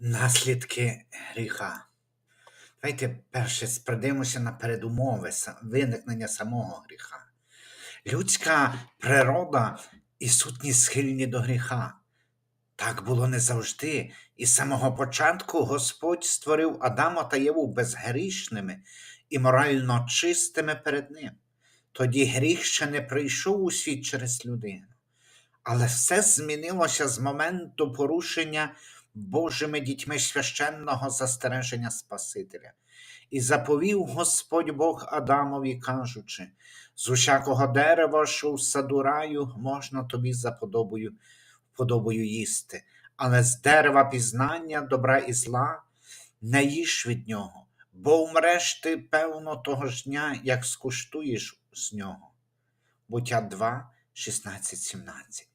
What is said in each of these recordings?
Наслідки гріха. Давайте перше спридимося на передумови виникнення самого гріха. Людська природа і сутність схильні до гріха. Так було не завжди, і з самого початку Господь створив Адама та Єву безгрішними і морально чистими перед ним. Тоді гріх ще не прийшов у світ через людину. Але все змінилося з моменту порушення Божими дітьми священного застереження Спасителя. І заповів Господь Бог Адамові, кажучи: з усякого дерева, що в саду раю, можна тобі за подобою, подобою їсти, але з дерева пізнання добра і зла не їж від нього, бо вмреш ти, певно, того ж дня, як скуштуєш з нього. Буття 2, 16, 17.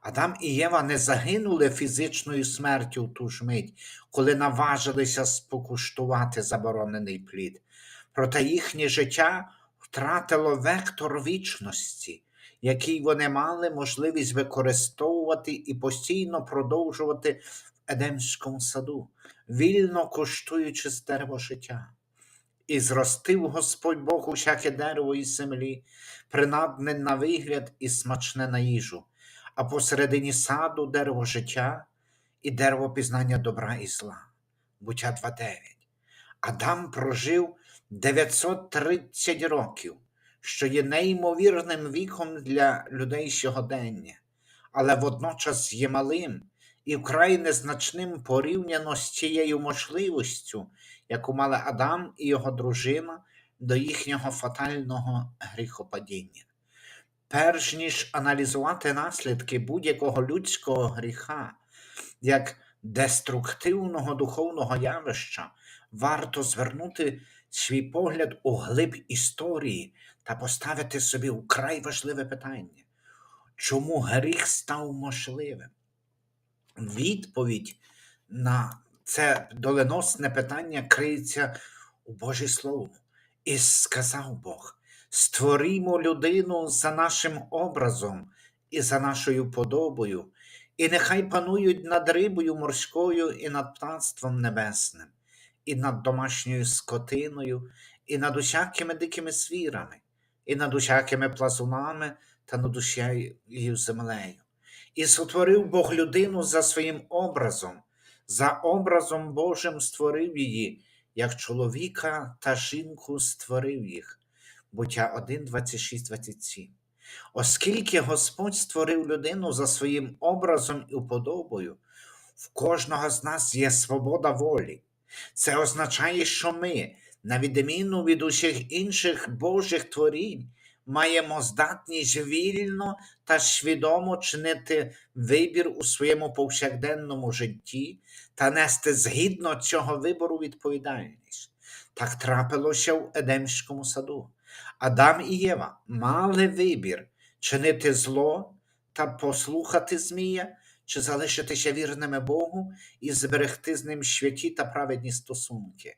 Адам і Єва не загинули фізичною смертю в ту ж мить, коли наважилися спокуштувати заборонений плід. Проте їхнє життя втратило вектор вічності, який вони мали можливість використовувати і постійно продовжувати в Едемському саду, вільно коштуючи з дерева життя. І зростив Господь Бог усяке дерево із землі, принадне на вигляд і смачне на їжу, а посередині саду дерево життя і дерево пізнання добра і зла. Буття 2.9. Адам прожив 930 років, що є неймовірним віком для людей сьогодення, але водночас є малим і вкрай незначним порівняно з тією можливістю, яку мали Адам і його дружина до їхнього фатального гріхопадіння. Перш ніж аналізувати наслідки будь-якого людського гріха як деструктивного духовного явища, варто звернути свій погляд у глиб історії та поставити собі вкрай важливе питання: чому гріх став можливим? Відповідь на це доленосне питання криється у Божій Слову. І сказав Бог: створімо людину за нашим образом і за нашою подобою, і нехай панують над рибою морською і над птанством небесним, і над домашньою скотиною, і над усякими дикими звірами, і над усякими плазунами та над усією землею. І сотворив Бог людину за своїм образом, за образом Божим створив її, як чоловіка та жінку створив їх. Буття 1, 26, 27. Оскільки Господь створив людину за своїм образом і уподобою, в кожного з нас є свобода волі. Це означає, що ми, на відміну від усіх інших Божих творінь, маємо здатність вільно та свідомо чинити вибір у своєму повсякденному житті та нести згідно цього вибору відповідальність. Так трапилося в Едемському саду. Адам і Єва мали вибір чинити зло та послухати Змія, чи залишитися вірними Богу і зберегти з ним святі та праведні стосунки.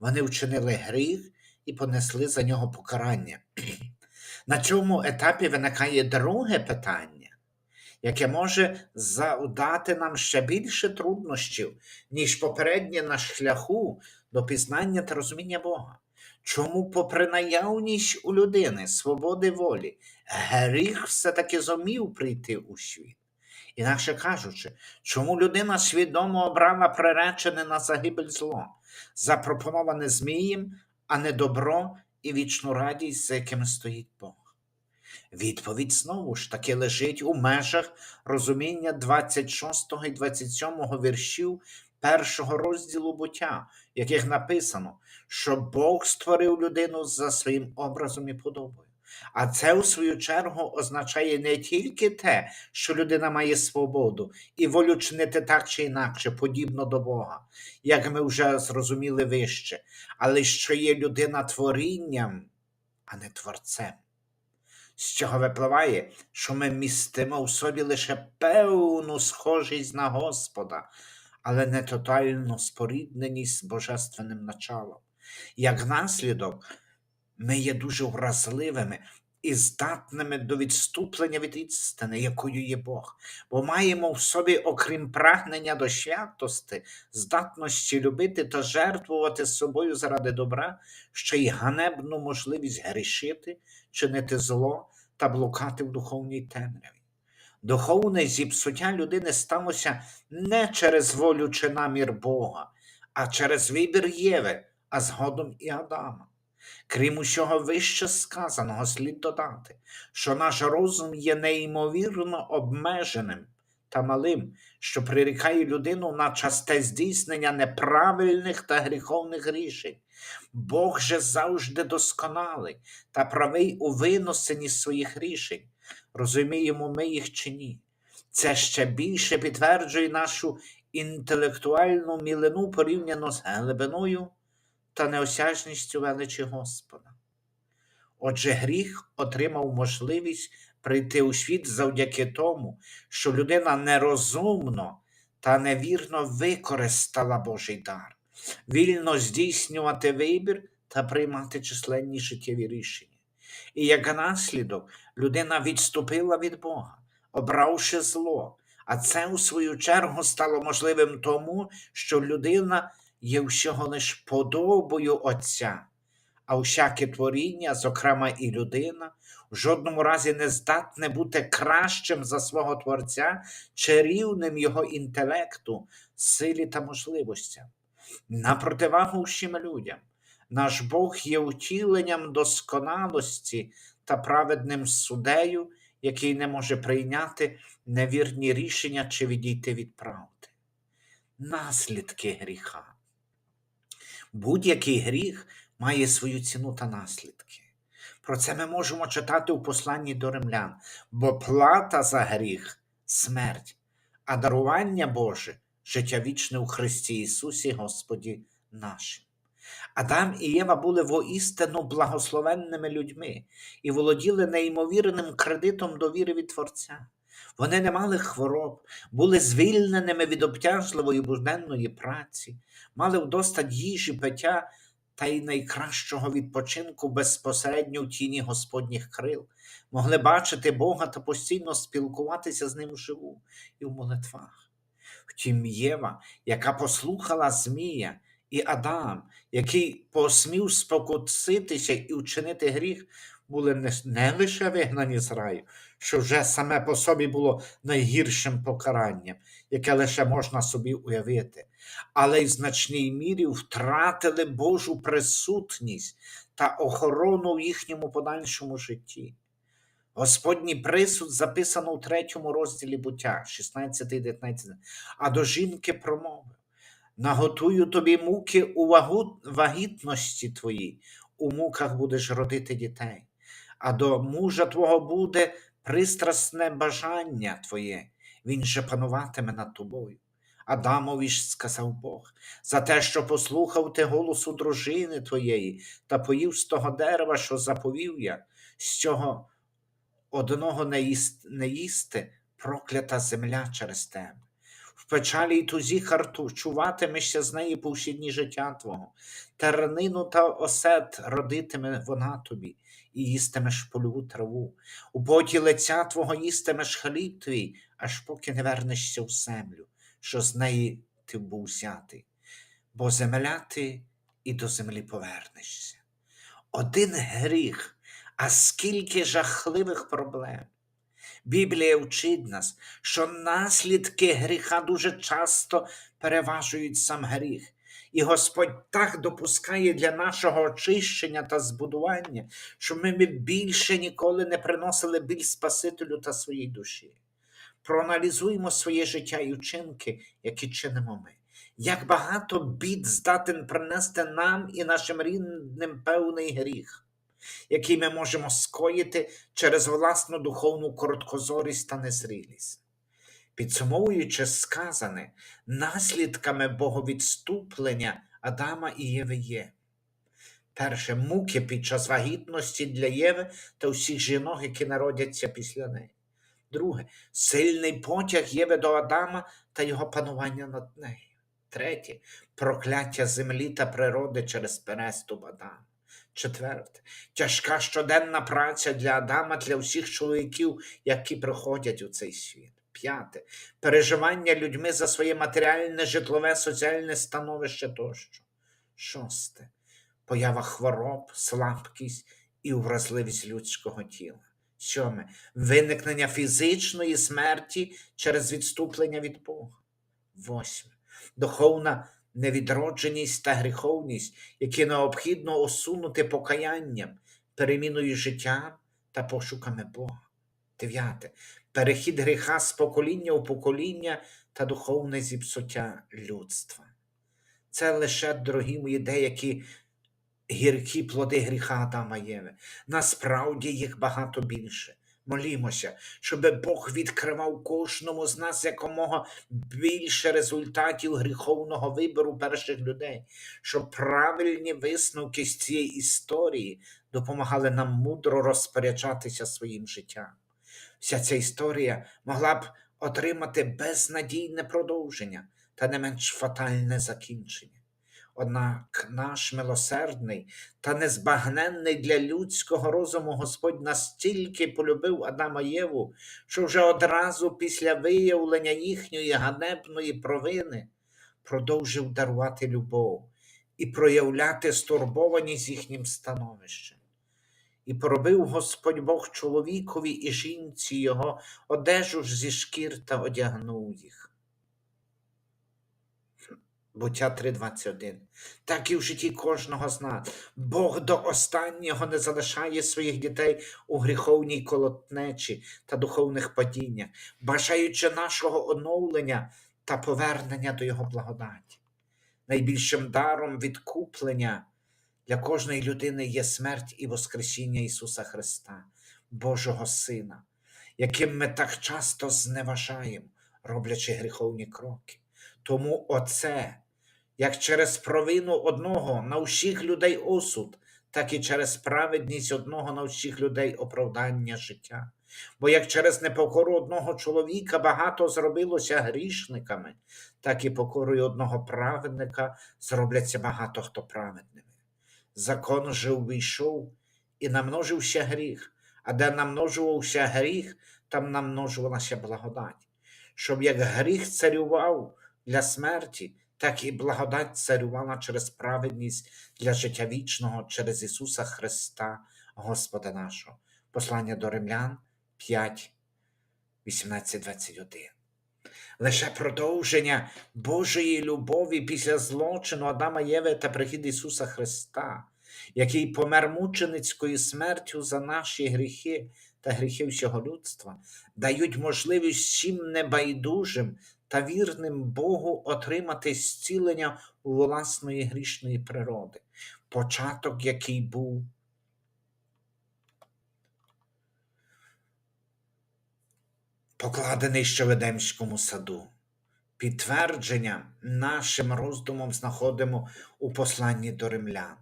Вони вчинили гріх і понесли за нього покарання. На цьому етапі виникає друге питання, яке може завдати нам ще більше труднощів, ніж попереднє на шляху до пізнання та розуміння Бога. Чому, попри наявність у людини свободи волі, гріх все-таки зумів прийти у світ? Інакше кажучи, чому людина свідомо обрала приречене на загибель зло, запропоноване Змієм, а не добро і вічну радість, за яким стоїть Бог? Відповідь знову ж таки лежить у межах розуміння 26 і 27 віршів першого розділу буття, яких написано, що Бог створив людину за своїм образом і подобою. А це, у свою чергу, означає не тільки те, що людина має свободу і волю чинити так чи інакше, подібно до Бога, як ми вже зрозуміли вище, але що є людина творінням, а не творцем. З чого випливає, що ми містимо в собі лише певну схожість на Господа, але не тотальну спорідненість з божественним началом. Як наслідок, ми є дуже вразливими і здатними до відступлення від істини, якою є Бог, бо маємо в собі, окрім прагнення до святости, здатності любити та жертвувати собою заради добра, ще й ганебну можливість грішити, чинити зло та блукати в духовній темряві. Духовне зіпсуття людини сталося не через волю чи намір Бога, а через вибір Єви, а згодом і Адама. Крім усього вище сказаного, слід додати, що наш розум є неймовірно обмеженим та малим, що прирікає людину на часте здійснення неправильних та гріховних рішень. Бог же завжди досконалий та правий у виносенні своїх рішень. Розуміємо ми їх чи ні. Це ще більше підтверджує нашу інтелектуальну мілину порівняно з глибиною та неосяжністю величі Господа. Отже, гріх отримав можливість прийти у світ завдяки тому, що людина нерозумно та невірно використала Божий дар, вільно здійснювати вибір та приймати численні життєві рішення. І як наслідок людина відступила від Бога, обравши зло, а це, у свою чергу, стало можливим тому, що людина є всього лиш подобою Отця, а всяке творіння, зокрема і людина, в жодному разі не здатне бути кращим за свого Творця чи рівним його інтелекту, силі та можливостям. На противагу всім людям, наш Бог є втіленням досконалості та праведним судею, який не може прийняти невірні рішення чи відійти від правди. Наслідки гріха. Будь-який гріх має свою ціну та наслідки. Про це ми можемо читати у посланні до римлян, бо плата за гріх смерть, а дарування Боже життя вічне у Христі Ісусі Господі нашим. Адам і Єва були воістину благословенними людьми і володіли неймовірним кредитом довіри від Творця. Вони не мали хвороб, були звільненими від обтяжливої буденної праці, мали вдостать їжі, пиття та й найкращого відпочинку безпосередньо в тіні Господніх крил, могли бачити Бога та постійно спілкуватися з ним вживу і в молитвах. Втім, Єва, яка послухала Змія, і Адам, який посмів спокуситися і вчинити гріх, були не, лише вигнані з раю, що вже саме по собі було найгіршим покаранням, яке лише можна собі уявити, але й в значній мірі втратили Божу присутність та охорону в їхньому подальшому житті. Господній присуд записано у третьому розділі буття, 16-19, а до жінки промовив. Наготую тобі муки у вагу- вагітності твоїй, у муках будеш родити дітей, а до мужа твого буде пристрасне бажання твоє, він же пануватиме над тобою. Адамові ж сказав Бог, за те, що послухав ти голосу дружини твоєї та поїв з того дерева, що заповів я, з цього одного не їсти, не їсти проклята земля через тебе. В печалі й тузі харчуватимешся з неї по всі дні життя твого. Тернину та осет родитиме вона тобі, і їстимеш польову траву. У поті лиця твого їстимеш хліб твій, аж поки не вернешся в землю, що з неї ти був взятий. Бо земля ти і до землі повернешся. Один гріх, а скільки жахливих проблем. Біблія вчить нас, що наслідки гріха дуже часто переважують сам гріх. І Господь так допускає для нашого очищення та збудування, що ми більше ніколи не приносили біль Спасителю та своїй душі. Проаналізуємо своє життя і вчинки, які чинимо ми. Як багато бід здатен принести нам і нашим рідним певний гріх який ми можемо скоїти через власну духовну короткозорість та незрілість. Підсумовуючи сказане, наслідками боговідступлення Адама і Єви є. Перше, муки під час вагітності для Єви та всіх жінок, які народяться після неї. Друге, сильний потяг Єви до Адама та його панування над нею. Третє, прокляття землі та природи через переступ Адама. Четверте, тяжка щоденна праця для Адама, для всіх чоловіків, які приходять у цей світ. П'яте. Переживання людьми за своє матеріальне, житлове, соціальне становище тощо. Шосте. Поява хвороб, слабкість і вразливість людського тіла. Сьоме. Виникнення фізичної смерті через відступлення від Бога. Восьме. Духовна невідродженість та гріховність, які необхідно усунути покаянням, переміною життя та пошуками Бога. Дев'яте. Перехід гріха з покоління у покоління та духовне зіпсуття людства. Це лише, дорогі мої, деякі гіркі плоди гріха Адама Єви. Насправді їх багато більше. Молімося, щоб Бог відкривав кожному з нас якомога більше результатів гріховного вибору перших людей, щоб правильні висновки з цієї історії допомагали нам мудро розпоряджатися своїм життям. Вся ця історія могла б отримати безнадійне продовження та не менш фатальне закінчення. Однак наш милосердний та незбагненний для людського розуму Господь настільки полюбив Адама Єву, що вже одразу після виявлення їхньої ганебної провини продовжив дарувати любов і проявляти стурбованість їхнім становищем. І поробив Господь Бог чоловікові і жінці його одежу ж зі шкір та одягнув їх. Буття 3.21. Так і в житті кожного з нас. Бог до останнього не залишає своїх дітей у гріховній колотнечі та духовних падіннях, бажаючи нашого оновлення та повернення до Його благодаті. Найбільшим даром відкуплення для кожної людини є смерть і Воскресіння Ісуса Христа, Божого Сина, яким ми так часто зневажаємо, роблячи гріховні кроки. Тому оце, як через провину одного на всіх людей осуд, так і через праведність одного на всіх людей оправдання життя. Бо як через непокору одного чоловіка багато зробилося грішниками, так і покорою одного праведника зробляться багато хто праведними. Закон же увійшов і намножився гріх, а де намножувався гріх, там намножувалася благодать. Щоб як гріх царював для смерті, так і благодать царювала через праведність для життя вічного через Ісуса Христа, Господа нашого. Послання до Римлян 5, 18, 21. Лише продовження Божої любові після злочину Адама Єви та прихід Ісуса Христа, який помер мученицькою смертю за наші гріхи та гріхи всього людства, дають можливість всім небайдужим та вірним Богу отримати зцілення власної грішної природи, початок, який був покладений ще в Едемському саду. Підтвердження нашим роздумом знаходимо у посланні до римлян,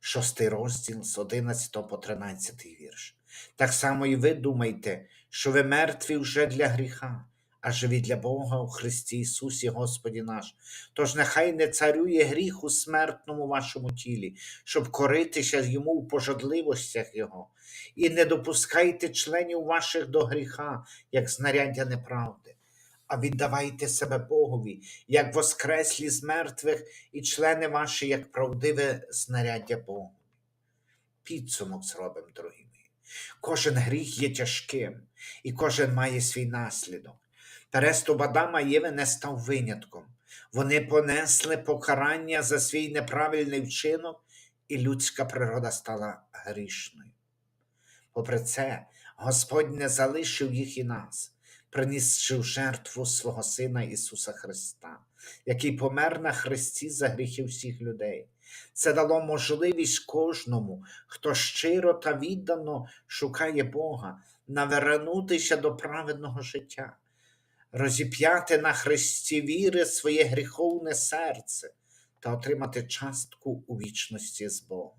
шостий розділ з 11 по 13 вірш. Так само і ви думайте, що ви мертві вже для гріха, а живі для Бога у Христі Ісусі Господі наш. Тож нехай не царює гріх у смертному вашому тілі, щоб коритися йому в пожадливостях Його, і не допускайте членів ваших до гріха, як знаряддя неправди, а віддавайте себе Богові, як воскреслі з мертвих, і члени ваші, як правдиве знаряддя Богу. Підсумок зробимо, дорогі мої. Кожен гріх є тяжким, і кожен має свій наслідок. Переступ Адама і Єви не став винятком. Вони понесли покарання за свій неправильний вчинок, і людська природа стала грішною. Попри це, Господь не залишив їх і нас, принісши в жертву свого Сина Ісуса Христа, який помер на Христі за гріхи всіх людей. Це дало можливість кожному, хто щиро та віддано шукає Бога, навернутися до праведного життя, розіп'яти на Христі віри своє гріховне серце та отримати частку у вічності з Богом.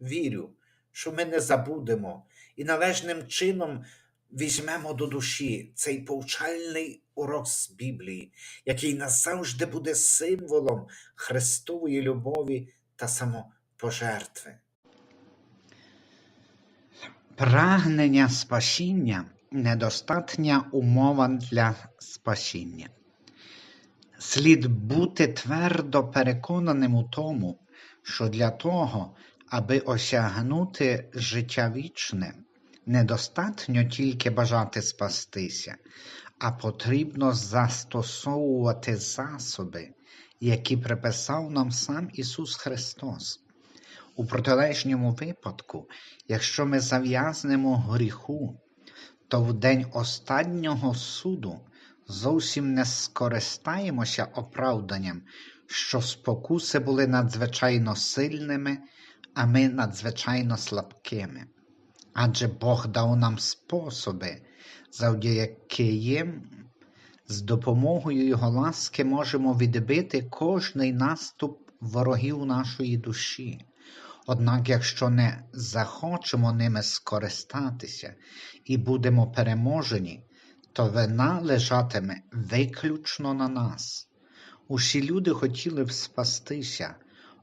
Вірю, що ми не забудемо і належним чином візьмемо до душі цей повчальний урок з Біблії, який назавжди буде символом Христової любові та самопожертви. Прагнення спасіння недостатня умова для спасіння. Слід бути твердо переконаним у тому, що для того, аби осягнути життя вічне, недостатньо тільки бажати спастися, а потрібно застосовувати засоби, які приписав нам сам Ісус Христос. У протилежньому випадку, якщо ми зав'язнемо гріху, то в день останнього суду зовсім не скористаємося оправданням, що спокуси були надзвичайно сильними, а ми надзвичайно слабкими. Адже Бог дав нам способи, завдяки з допомогою Його ласки можемо відбити кожний наступ ворогів нашої душі. Однак, якщо не захочемо ними скористатися і будемо переможені, то вина лежатиме виключно на нас. Усі люди хотіли б спастися,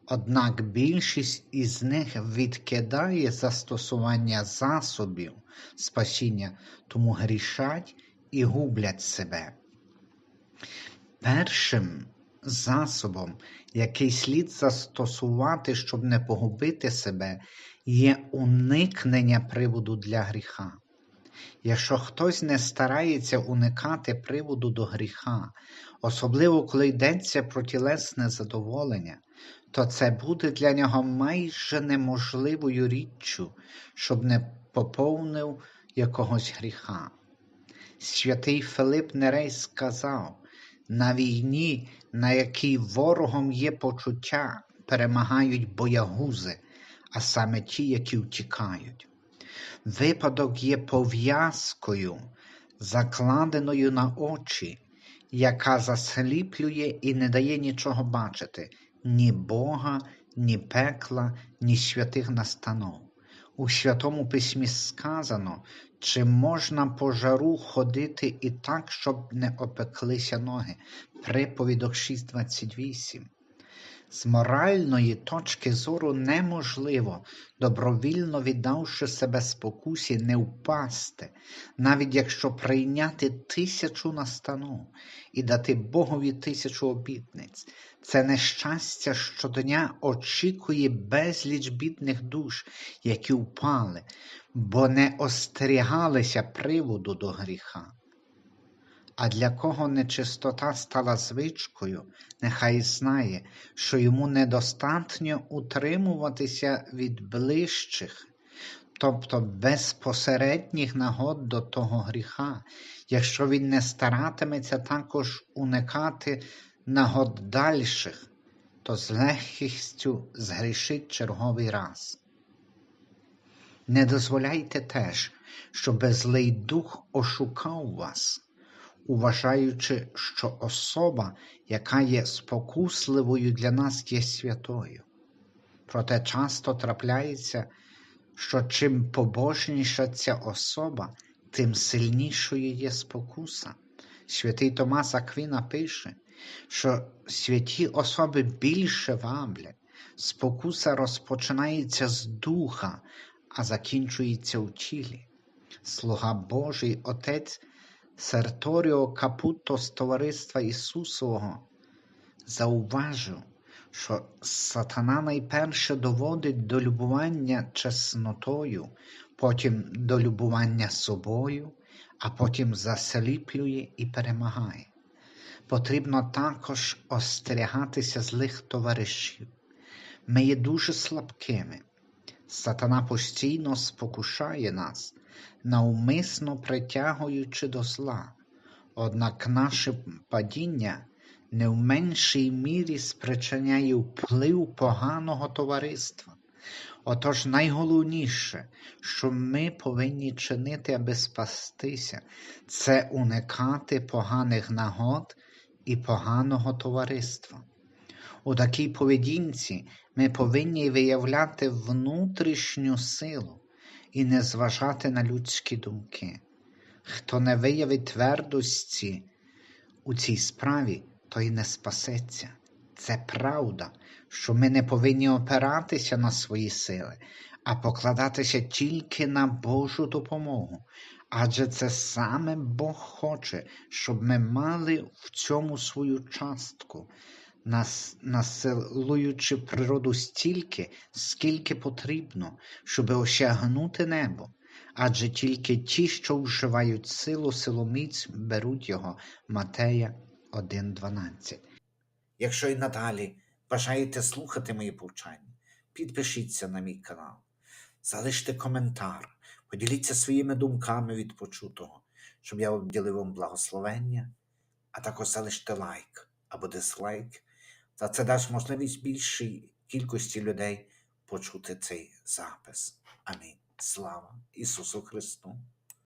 однак більшість із них відкидає застосування засобів спасіння, тому грішать і гублять себе. Першим засобом, який слід застосувати, щоб не погубити себе, є уникнення приводу для гріха. Якщо хтось не старається уникати приводу до гріха, особливо коли йдеться про тілесне задоволення, то це буде для нього майже неможливою річчю, щоб не поповнив якогось гріха. Святий Филип Нерей сказав, на війні, на якій ворогом є почуття, перемагають боягузи, а саме ті, які втікають. Випадок є пов'язкою, закладеною на очі, яка засліплює і не дає нічого бачити ні Бога, ні пекла, ні святих настанов. У Святому Письмі сказано, чи можна по жару ходити і так, щоб не опеклися ноги. Приповідок 6.28. З моральної точки зору неможливо, добровільно віддавши себе спокусі, не впасти, навіть якщо прийняти тисячу настанов і дати Богові тисячу обітниць. Це нещастя щодня очікує безліч бідних душ, які впали, бо не остерігалися приводу до гріха. А для кого нечистота стала звичкою, нехай знає, що йому недостатньо утримуватися від ближчих, тобто безпосередніх нагод до того гріха, якщо він не старатиметься також уникати нагод дальших, то з легкістю згрішить черговий раз. Не дозволяйте теж, щоб злий дух ошукав вас вважаючи, що особа, яка є спокусливою для нас, є святою. Проте часто трапляється, що чим побожніша ця особа, тим сильнішою є спокуса. Святий Томас Аквіна пише, що святі особи більше ваблять, спокуса розпочинається з духа, а закінчується у тілі. Слуга Божий Отець Серторіо Капуто з Товариства Ісусового зауважив, що сатана найперше доводить до любування чеснотою, потім до любування собою, а потім засліплює і перемагає. Потрібно також остерігатися злих товаришів. Ми є дуже слабкими. Сатана постійно спокушає нас, навмисно притягуючи до зла, однак наше падіння не в меншій мірі спричиняє вплив поганого товариства. Отож найголовніше, що ми повинні чинити, аби спастися, це уникати поганих нагод і поганого товариства. У такій поведінці ми повинні виявляти внутрішню силу і не зважати на людські думки. Хто не виявить твердості у цій справі, той не спасеться. Це правда, що ми не повинні опиратися на свої сили, а покладатися тільки на Божу допомогу. Адже це саме Бог хоче, щоб ми мали в цьому свою частку, нас, насилуючи природу стільки, скільки потрібно, щоб осягнути небо. Адже тільки ті, що вживають силу, силоміць, беруть його. Матея 1.12. Якщо і надалі бажаєте слухати мої повчання, підпишіться на мій канал, залиште коментар, поділіться своїми думками від почутого, щоб я обділив вам благословення, а також залиште лайк або дизлайк. Та це дасть можливість більшій кількості людей почути цей запис. Амінь. Слава Ісусу Христу!